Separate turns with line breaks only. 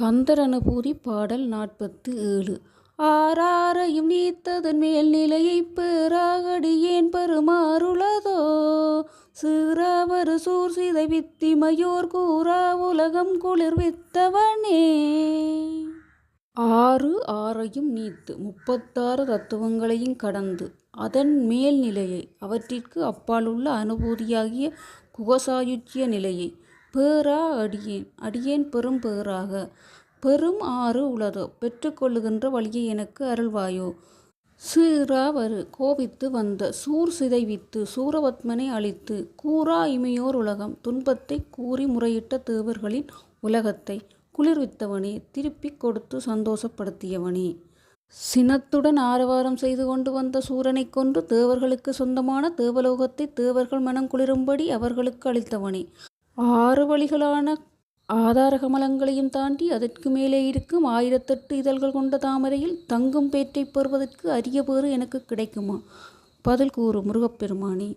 கந்தர் அனுபூதி பாடல் நாற்பத்து ஏழு ஆறாரையும் நீத்ததன் மேல் நிலையைப் பெறாகடியேன் பெருமாறுளதோ சிறாவரு சூர் சிதை வித்திமையோர் கூறா உலகம் குளிர்வித்தவனே ஆறு ஆறையும் நீத்து முப்பத்தாறு தத்துவங்களையும் கடந்து அதன் மேல்நிலையை அவற்றிற்கு அப்பாலுள்ள அனுபூதியாகிய குகசாயுச்சிய நிலையை பேரா அடியேன். அடியேன் பெரும் பேராக பெரும் ஆறு உளதோ. பெற்றுக்கொள்ளுகின்ற வழியை எனக்கு அருள்வாயோ? சீராவரு கோபித்து வந்த. சூர் சிதைவித்து சூரபத்மனை அழித்து. கூறா இமையோர் உலகம். துன்பத்தை கூறி முறையிட்ட தேவர்களின் உலகத்தை குளிர்வித்தவனே. திருப்பிக் கொடுத்து சந்தோஷப்படுத்தியவனே. சினத்துடன் ஆரவாரம் செய்து கொண்டு வந்த சூரனைக் கொன்று தேவர்களுக்கு சொந்தமான தேவலோகத்தை தேவர்கள் மனம் குளிரும்படி அவர்களுக்கு அளித்தவனே. ஆறு வழிகளான ஆதார கமலங்களையும் தாண்டி அதற்கு மேலே இருக்கும் ஆயிரத்தெட்டு இதழ்கள் கொண்ட தாமரையில் தங்கும் பேற்றை பெறுவதற்கு அரிய பேறு எனக்கு கிடைக்குமா? பதில் கூறு முருகப்பெருமானே.